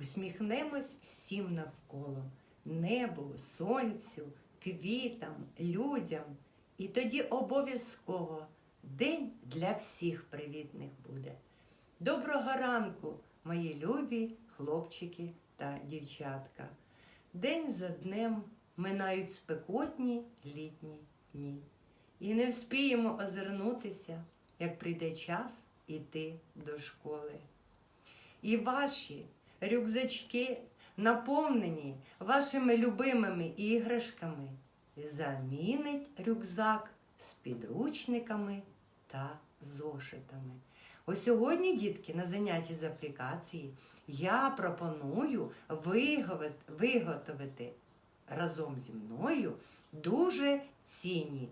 Усміхнемось всім навколо небу, сонцю, квітам, людям. І тоді обов'язково день для всіх привітних буде. Доброго ранку, мої любі хлопчики та дівчатка. День за днем минають спекотні літні дні. І не вспіємо озирнутися, як прийде час іти до школи. І ваші рюкзачки наповнені вашими любимими іграшками, замінить рюкзак з підручниками та зошитами. Ось сьогодні, дітки, на занятті з аплікації я пропоную виготовити разом зі мною дуже цінні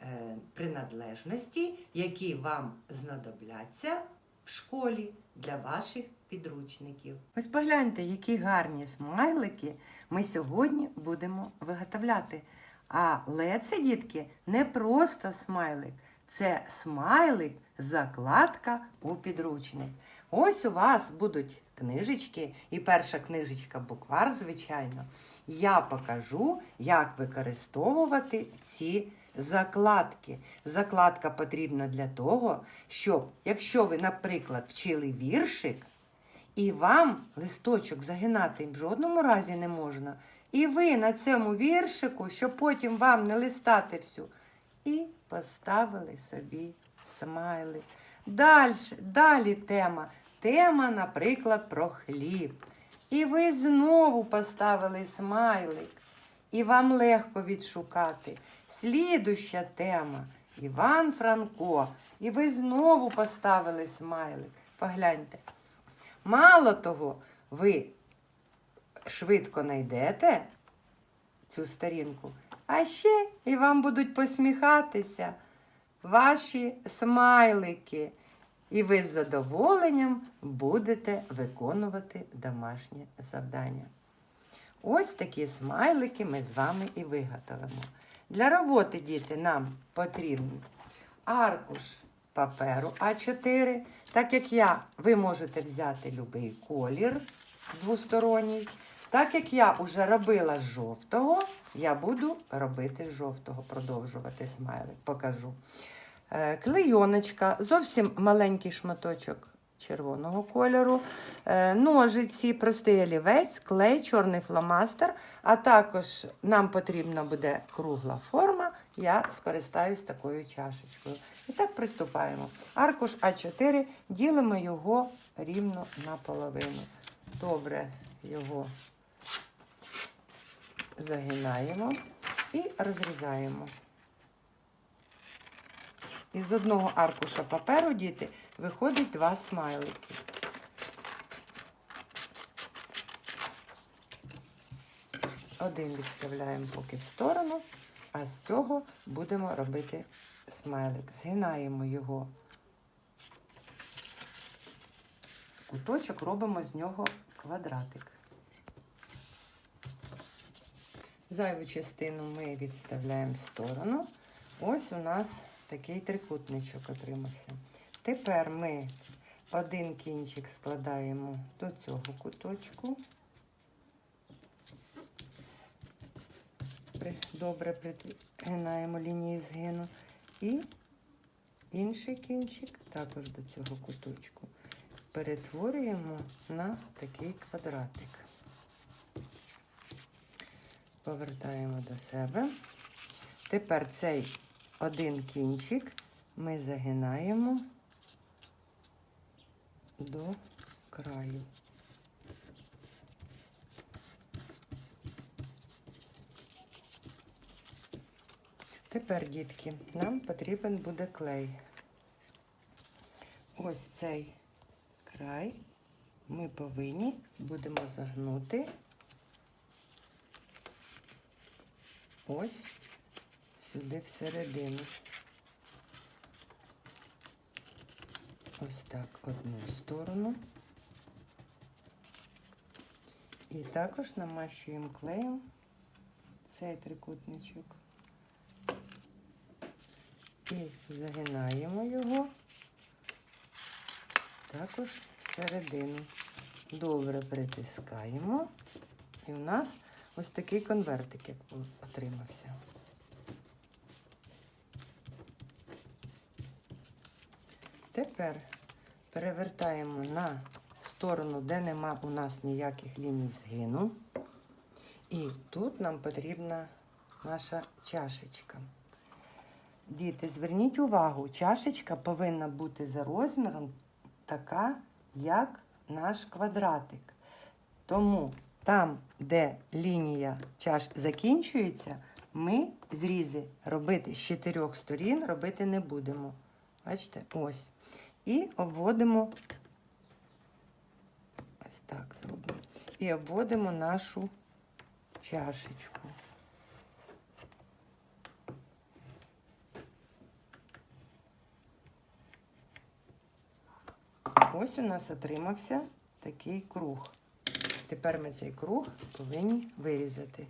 е, принадлежності, які вам знадобляться в школі для ваших підручників. Ось погляньте, які гарні смайлики ми сьогодні будемо виготовляти. Але це, дітки, не просто смайлик, це смайлик, закладка у підручник. Ось у вас будуть книжечки, і перша книжечка буквар, звичайно. Я покажу, як використовувати ці закладки. Закладка потрібна для того, щоб, якщо ви, наприклад, вчили віршик, і вам листочок загинати в жодному разі не можна. І ви на цьому віршику, щоб потім вам не листати всю, і поставили собі смайлик. Далі, далі тема. Тема, наприклад, про хліб. І ви знову поставили смайлик. І вам легко відшукати. Слідуща тема. Іван Франко. І ви знову поставили смайлик. Погляньте. Мало того, ви швидко знайдете цю сторінку, а ще і вам будуть посміхатися ваші смайлики. І ви з задоволенням будете виконувати домашнє завдання. Ось такі смайлики ми з вами і виготовимо. Для роботи, діти, нам потрібен аркуш паперу А4. Так як я, ви можете взяти будь-який колір двосторонній. Так як я вже робила жовтого, я буду робити жовтого, продовжувати смайлик. Покажу. Е, Клейоночка, зовсім маленький шматочок червоного кольору, е, ножиці, простий олівець, клей, чорний фломастер, а також нам потрібна буде кругла форма. Я скористаюсь такою чашечкою. І так приступаємо. Аркуш А4 ділимо його рівно наполовину. Добре його загинаємо і розрізаємо. Із одного аркуша паперу, діти, виходить два смайлики. Один відставляємо поки в сторону, а з цього будемо робити смайлик. Згинаємо його. Куточок робимо з нього квадратик. Зайву частину ми відставляємо в сторону. Ось у нас такий трикутничок отримався. Тепер ми один кінчик складаємо до цього куточку. Добре пригинаємо лінії згину. І інший кінчик також до цього куточку. Перетворюємо на такий квадратик. Повертаємо до себе. Тепер цей один кінчик ми загинаємо до краю. Тепер, дітки, нам потрібен буде клей. Ось цей край ми повинні будемо загнути ось сюди всередину. Ось так одну сторону. І також намащуємо клеєм цей трикутничок. І загинаємо його також всередину. добре притискаємо. І у нас ось такий конвертик, як отримався. Тепер перевертаємо на сторону, де нема у нас ніяких ліній згину. І тут нам потрібна наша чашечка. Діти, зверніть увагу, чашечка повинна бути за розміром така, як наш квадратик. Тому там, де лінія чаш закінчується, ми зрізи робити з чотирьох сторін робити не будемо. Бачите, ось. І обводимо, ось так зробимо. І обводимо нашу чашечку. Ось у нас отримався такий круг. Тепер ми цей круг повинні вирізати.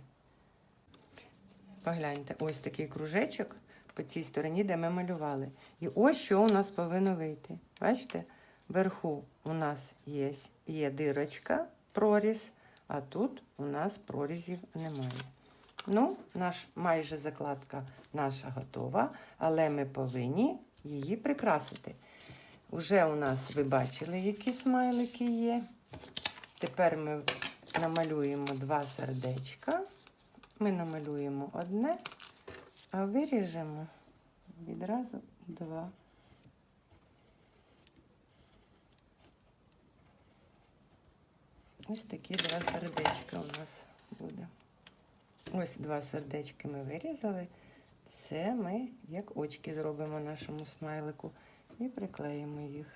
Погляньте, ось такий кружечок по цій стороні, де ми малювали. І ось що у нас повинно вийти. Бачите? Вверху у нас є, є дирочка, проріз, а тут у нас прорізів немає. Ну, наш, майже закладка наша готова, але ми повинні її прикрасити. Уже у нас ви бачили, які смайлики є. Тепер ми намалюємо два сердечка. Ми намалюємо одне, а виріжемо відразу два. Ось такі два сердечка у нас буде. Ось два сердечки ми вирізали. Це ми як очки зробимо нашому смайлику і приклеїмо їх.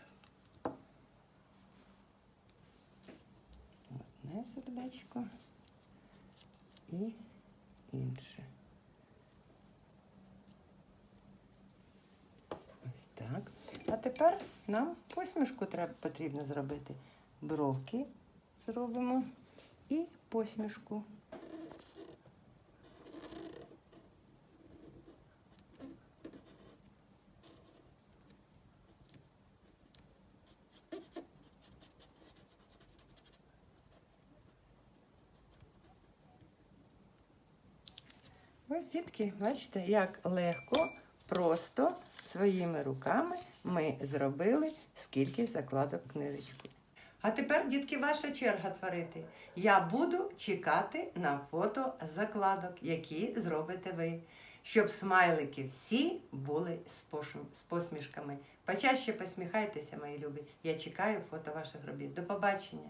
Одне сердечко і інше. Ось так. А тепер нам посмішку треба потрібно зробити. Бровки зробимо і посмішку. Ось, дітки, бачите, як легко, просто своїми руками ми зробили скільки закладок книжечки. А тепер, дітки, ваша черга творити. Я буду чекати на фото закладок, які зробите ви, щоб смайлики всі були з посмішками. Почаще посміхайтеся, мої любі. Я чекаю фото ваших робіт. До побачення!